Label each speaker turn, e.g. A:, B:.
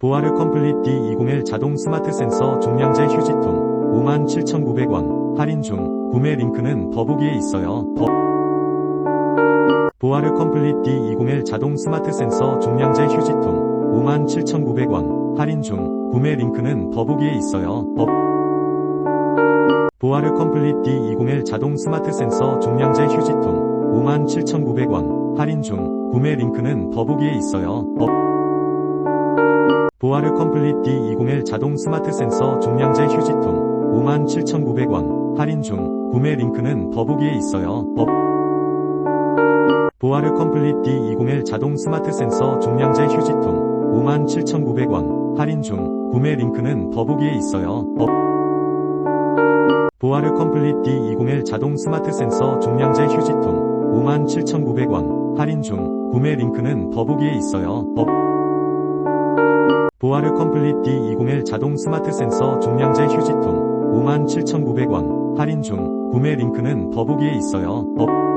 A: 보아르 컴플릿 D201 자동 스마트 센서 종량제 휴지통 57,900원 할인 중 구매 링크는 더보기에 있어요. 더 보아르 컴플릿 D201 자동 스마트 센서 종량제 휴지통 57,900원 할인 중 구매 링크는 더보기에 있어요. 더 보아르 컴플릿 D201 자동 스마트 센서 종량제 휴지통 57,900원 할인 중 구매 링크는 더보기에 있어요. 더 보아르 컴플릿 D201 자동 스마트 센서 종량제 휴지통 57,900원. 할인 중. 구매 링크는 더보기에 있어요. 더 보아르 컴플릿 D201 자동 스마트 센서 종량제 휴지통 57,900원. 할인 중. 구매 링크는 더보기에 있어요. 더 보아르 컴플릿 D201 자동 스마트 센서 종량제 휴지통 57,900원. 할인 중. 구매 링크는 더보기에 있어요. 더 보아르 컴플릿 D201 자동 스마트 센서 종량제 휴지통 57,900원. 할인 중. 구매 링크는 더보기에 있어요. 더